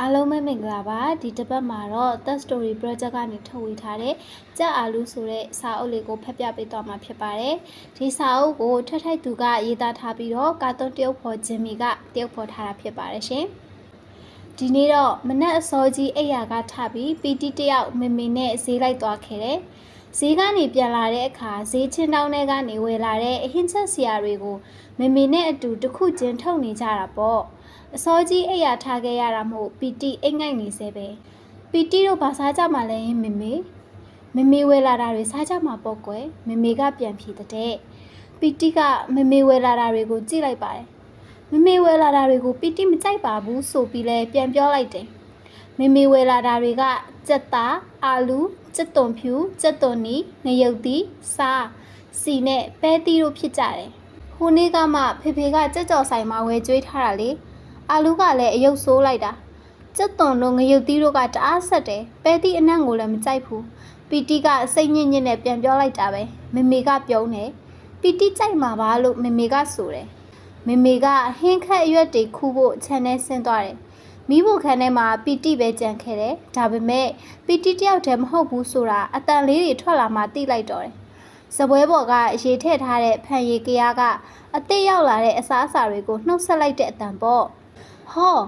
အားလုံးပဲမင်္ဂလာပါဒီတစ်ပတ်မှာတော့ That Story Project ကနေထုတ်ဝေထားတဲ့ကြက်အာလူဆိုတဲ့စာအုပ်လေးကိုဖတ်ပြပေးသွားမှာဖြစ်ပါတယ်ဒီစာအုပ်ကိုထက်ထိုက်သူကရေးသားထားပြီးတော့ကာတွန်းတရုပ်ဖော်ဂျင်မီကတရုပ်ဖော်ထားတာဖြစ်ပါတယ်ရှင်ဒီနေ့တော့မနက်အစောကြီးအိယာကထပြီးပီတီတယောက်မမေနဲ့ဈေးလိုက်သွားခဲ့တယ်ဈေးကနေပြန်လာတဲ့အခါဈေးချင်းတောင်းထဲကနေဝယ်လာတဲ့အဟင်းချက်ဆရာတွေကိုမမေနဲ့အတူတစ်ခုချင်းထုတ်နေကြတာပေါ့ အစောကြီးအိယာထားခဲ့ရတာမို့ပီတီအိတ်ငိုက်နေစေပဲပီတီတို့ဘာစားကြမှာလဲမမေမမေဝယ်လာတာတွေစားကြမှာပေါ့ကွယ်မမေကပြန်ဖြေတဲ့ပီတီကမမေဝယ်လာတာတွေကိုကြည့်လိုက်ပါတယ်မမေဝယ်လာတာတွေကိုပီတီမကြိုက်ပါဘူးဆိုပြီးလဲပြန်ပြောလိုက်တယ်မမေဝယ်လာတာတွေကကြက်သားအာလူကြက်သွန်ဖြူကြက်သွန်နီငရုတ်သီးစားစီနဲ့ပဲတီတို့ဖြစ်ကြတယ်ဟိုနေ့ကမှဖေဖေကကြက်ကြော်ဆိုင်မှာဝယ်ကျွေးထားတာလေ အာလူကလည်းအယုတ်ဆိုးလိုက်တာကြက်သွန်တို့ငရုတ်သီးတို့ကတအားဆက်တယ်ပဲတီအနံ့ကိုလည်းမကြိုက်ဘူးပီတီကစိတ်ညစ်ညစ်နဲ့ပြန်ပြောလိုက်တာပဲမမေကပြုံးတယ်ပီတီကြိုက်မှာပါလို့မမေကဆိုတယ်မမေကဟင်းခက်အရွက်တွေခူးဖို့ခြံထဲဆင်းသွားတယ်မိဖို့ခန်းထဲမှာပီတိပဲကြံခဲ့တယ်ဒါပေမဲ့ပီတိတယောက်တည်းမဟုတ်ဘူးဆိုတာအတန်လေးတွေထွက်လာမှသိလိုက်တော့တယ်စပွဲပေါ်ကရေထည့်ထားတဲ့ဖန်ရီကရားကအသေးရောက်လာတဲ့အစားအစာတွေကိုနှုတ်ဆက်လိုက်တဲ့အတန်ပေါ့ ဟော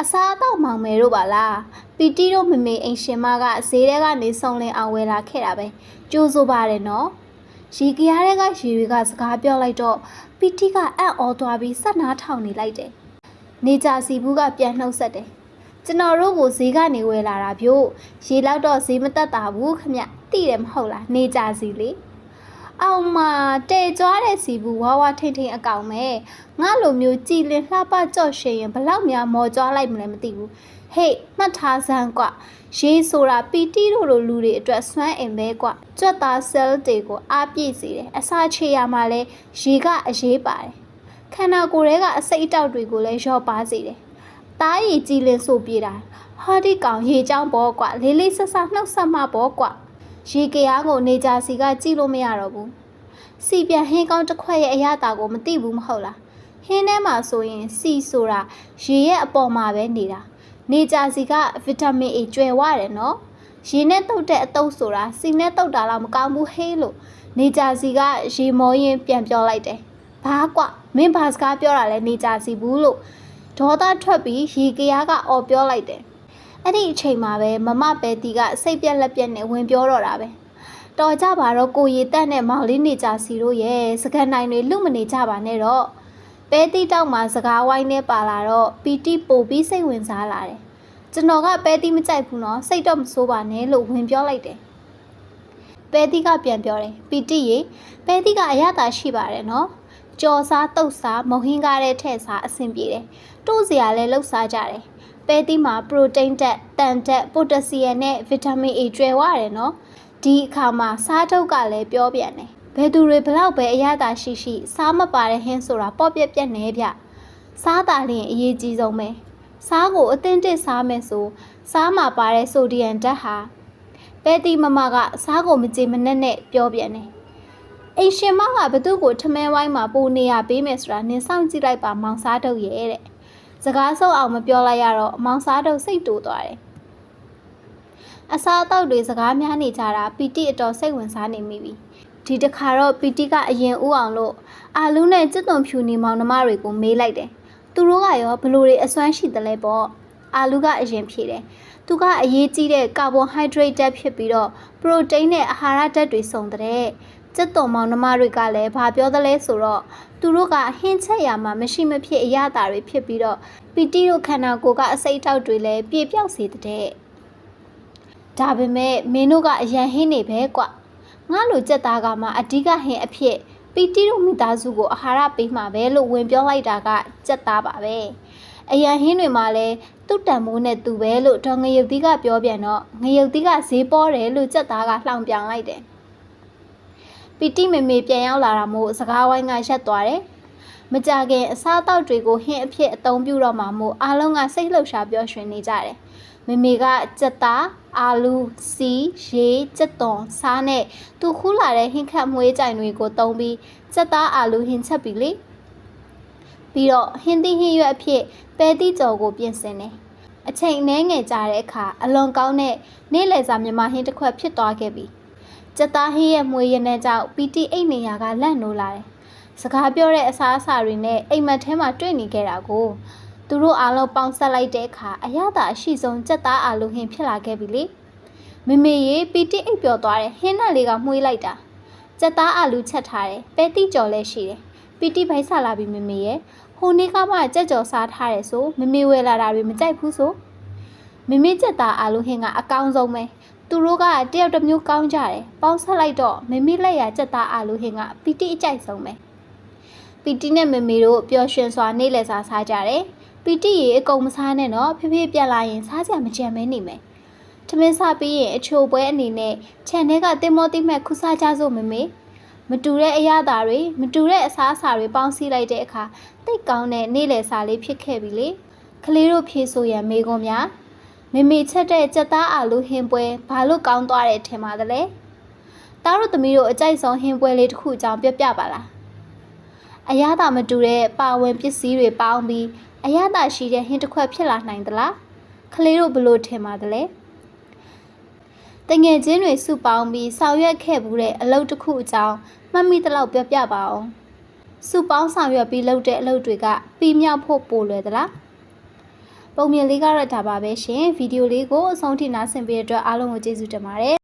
အစားအသောက်မောင်မယ်တို့ပါလားပီတီတို့မမေအိမ်ရှင်မကဈေးထဲကနေစုံလင်အောင်ဝယ်လာခဲ့တာပဲကြိုးစိုးပါတယ်နော်ရေကရားတွေကရေတွေကစကားပြောလိုက်တော့ပီတီကအံ့ဩသွားပြီးစက်နားထောင်နေလိုက်တယ်နေကြစီဘူးကပြန်နှုတ်ဆက်တယ်ကျွန်တော်တို့ကိုဈေးကနေဝယ်လာတာပြို့ရေလောက်တော့ဈေးမတက်တာဘူးခမတိတယ်မဟုတ်လားနေကြစီလေ အောင်မတဲကြွားတဲ့စီဘူးဝါဝါထိန်ထိန်အကောင်မဲ့ငါလိုမျိုးကြည်လင်လှပကြော့ရှင်ရင်ဘလောက်များမော်ကြွားလိုက်မလဲမသိဘူးဟေ့မှတ်ထားစမ်းကွရေဆိုတာပီတီတို့လိုလူတွေအတွက်စွမ်းအင်ပဲကွကြွက်သားဆဲလ်တွေကိုအားပြည့်စေတယ်အစာချေရမှာလဲရေကအရေးပါတယ်ခန္ဓာကိုယ်ရဲ့ကအစိတ်အတောက်တွေကိုလည်းလျော့ပါစေတယ်တားရည်ကြည်လင်ဆိုပြေးတာဟာဒီကောင်ရေချောင်းပေါ်ကွလေးလေးဆဆနှုတ်ဆက်မှပေါ်ကွ ရေကရားကိုနေကြစီကကြည့်လို့မရတော့ဘူးစီပြန်ဟင်းကောင်းတစ်ခွက်ရဲ့အရသာကိုမသိဘူးမဟုတ်လားဟင်းထဲမှာဆိုရင်စီဆိုတာရေရဲ့အပေါ်မှာပဲနေတာနေကြစီကဗီတာမင် A ကျွယ်ဝတယ်နော်ရေနဲ့တုတ်တဲ့အတုပ်ဆိုတာစီနဲ့တုတ်တာတော့မကောင်းဘူးဟေးလို့နေကြစီကရေမောရင်ပြန်ပြောလိုက်တယ်ဘာကွမင်းဘာစကားပြောတာလဲနေကြစီဘူးလို့ဒေါသထွက်ပြီးရေကရားကအော်ပြောလိုက်တယ် အဲ့ဒီအချိန်မှာပဲမမပဲတီကစိတ်ပြက်လက်ပြက်နဲ့ဝင်ပြောတော့တာပဲတော်ကြပါတော့ကိုရီတက်နဲ့မောင်လေးနေကြစီတို့ရဲ့စကန်နိုင်တွေလူမနေကြပါနဲ့တော့ပဲတီတောက်မှာစကားဝိုင်းနဲ့ပါလာတော့ပီတီပို့ပြီးစိတ်ဝင်စားလာတယ်ကျွန်တော်ကပဲတီမကြိုက်ဘူးနော်စိတ်တော့မဆိုးပါနဲ့လို့ဝင်ပြောလိုက်တယ်ပဲတီကပြန်ပြောတယ်ပီတီရေပဲတီကအရသာရှိပါတယ်နော်ကြော်စားတုတ်စားမုံဟင်းကားတဲ့ထဲ့စားအဆင်ပြေတယ်တို့စရာလည်းလှုပ်စားကြတယ် ပဲတီမှာပရိုတိန်းဓာတ်တန်ဓာတ်ပိုတက်ဆီယမ်နဲ့ဗီတာမင် A ကျွဲဝရတယ်နော်ဒီအခါမှာစားထုတ်ကလည်းပြောပြန်တယ်ဘယ်သူတွေဘလောက်ပဲအရသာရှိရှိ စားမပါတဲ့ဟင်းဆိုတာပေါ့ပြက်ပြက်နေဗျစားတာလျင်အရေးကြီးဆုံးပဲစားကိုအသင့်တစ်စားမယ်ဆိုစားမှာပါတဲ့ဆိုဒီယမ်ဓာတ်ဟာပဲတီမမကစားကိုမကြေမနက်နဲ့ပြောပြန်တယ်အိမ်ရှင်မကဘသူ့ကိုထမဲဝိုင်းမှာပိုနေရပေးမယ်ဆိုတာနင်စောင့်ကြည့်လိုက်ပါမောင်စားထုတ်ရဲ့တဲ့ စကားဆုပ်အောင်မပြောလိုက်ရတော့မောင်စားထုတ်စိတ်တိုးသွားတယ်အစားအသောက်တွေစကားများနေကြတာပီတိအတော်စိတ်ဝင်စားနေမိပြီဒီတခါတော့ပီတိကအရင်ဥအောင်လို့အာလူးနဲ့စစ်သွန်ဖြူနေမောင်နှမတွေကိုမေးလိုက်တယ်သူတို့ကရောဘလို့တွေအစွမ်းရှိတယ်လဲပေါ့အာလူးကအရင်ဖြေတယ်သူကအရေးကြီးတဲ့ကာဗွန်ဟိုက်ဒရိတ်ဓာတ်ဖြစ်ပြီးတော့ပရိုတိန်းနဲ့အာဟာရဓာတ်တွေစုံတဲ့ စက်သွန်မောင်နှမတွေကလည်းဘာပြောသလဲဆိုတော့သူတို့ကဟင်းချက်ရမှာမရှိမဖြစ်အရသာတွေဖြစ်ပြီးတော့ပီတီတို့ခန္ဓာကိုယ်ကအစိတ်ထောက်တွေလည်းပြေပြောက်စေတဲ့ဒါပေမဲ့မင်းတို့ကအရန်ဟင်းနေပဲကွငါလိုကြက်သားကမှအဓိကဟင်းအဖြစ်ပီတီတို့မိသားစုကိုအာဟာရပေးမှာပဲလို့ဝင်ပြောလိုက်တာကကြက်သားပါပဲအရန်ဟင်းတွေမှာလည်းသူ့တန်မိုးနဲ့သူပဲလို့ဒေါ်ငရုတ်သီးကပြောပြန်တော့ငရုတ်သီးကဈေးပေါ်တယ်လို့ကြက်သားကလှောင်ပြောင်လိုက်တယ် ပီတိမေမေပြန်ရောက်လာတာမို့စကားဝိုင်းကရက်သွားတယ်။မကြခင်အစားအသောက်တွေကိုဟင်းအဖြစ်အသုံးပြုတော့မှမို့အားလုံးကစိတ်လှုပ်ရှားပျော်ရွှင်နေကြတယ်။မေမေကကြက်သားအာလူစီရေကြက်သွန်စားနဲ့သူခူးလာတဲ့ဟင်းခတ်မွေးကြိုင်တွေကိုသုံးပြီးကြက်သားအာလူဟင်းချက်ပြီးလေပြီးတော့ဟင်းသီးဟင်းရွက်အဖြစ်ပဲတိကြော်ကိုပြင်ဆင်တယ်အချိန်အနည်းငယ်ကြာတဲ့အခါအလွန်ကောင်းတဲ့နေ့လည်စာမြမဟင်းတစ်ခွက်ဖြစ်သွားခဲ့ပြီ ကြက်သားဟင်းရဲ့မွေရတဲ့ကြောင့်ပီတီအိတ်နေရကလန့်နိုးလာတယ်စကားပြောတဲ့အစားအစာတွေနဲ့အိမ်မက်ထဲမှာတွေ့နေခဲ့တာကိုသူတို့အားလုံးပေါင်းဆက်လိုက်တဲ့အခါအရသာအရှိဆုံးကြက်သားအာလူဟင်းဖြစ်လာခဲ့ပြီလေမမေရေပီတီအိတ်ပျော်သွားတယ်ဟင်းနဲ့လေးကမှုေးလိုက်တာကြက်သားအာလူချက်ထားတယ်ပဲတိကြော်လည်းရှိတယ်ပီတီဘိုက်ဆလာပြီမမေရဲ့ဟိုနေ့ကမှကြက်ကြော်စားထားတယ်ဆိုမမေဝယ်လာတာတွေမကြိုက်ဘူးဆိုမမေကြက်သားအာလူဟင်းကအကောင်းဆုံးပဲ သူတို့ကတယောက်တစ်မျိုးကောင်းကြတယ်ပေါင်းဆက်လိုက်တော့မမေလက်ရကြက်သားအာလူဟင်းကပီတိအကြိုက်ဆုံးပဲပီတိနဲ့မမေတို့ပျော်ရွှင်စွာနေလဲစားစားကြတယ်ပီတိရေအကုန်မစားနဲ့တော့ဖေဖေပြန်လာရင်စားကြမကြံမဲနေမယ်ထမင်းစားပြီးရင်အချိုပွဲအနေနဲ့ခြံထဲကတင်မောတိမဲ့ခုစားကြစို့မမေမတူတဲ့အရာသာတွေမတူတဲ့အစားအစာတွေပေါင်းစည်းလိုက်တဲ့အခါတိတ်ကောင်းတဲ့နေ့လယ်စာလေးဖြစ်ခဲ့ပြီလေကလေးတို့ဖြေဆိုရန်မေကွန်များ မေမေချက်တဲ့ကြက်သားအာလူဟင်းပွဲဘာလို့ကောင်းသွားတယ်ထင်ပါသလဲတားတို့သမီးတို့အကြိုက်ဆုံးဟင်းပွဲလေးတစ်ခုအကြောင်းပြပြပါလားအရသာမတူတဲ့ပါဝင်ပစ္စည်းတွေပေါင်းပြီးအရသာရှိတဲ့ဟင်းတစ်ခွက်ဖြစ်လာနိုင်သလားကလေးတို့ဘလို့ထင်ပါသလဲတငယ်ချင်းတွေစုပေါင်းပြီးဆောင်ရွက်ခဲ့မှုတဲ့အလုပ်တစ်ခုအကြောင်းမှတ်မိသလောက်ပြပြပါအောင်စုပေါင်းဆောင်ရွက်ပြီးလုပ်တဲ့အလုပ်တွေကပြီးမြောက်ဖို့ပိုလွယ်သလား ပုံမြင်လေးကတော့ဒါပါပဲရှင်ဗီဒီယိုလေးကိုအဆုံးထိနားဆင်ပေးတဲ့အတွက်အားလုံးကိုကျေးဇူးတင်ပါတယ်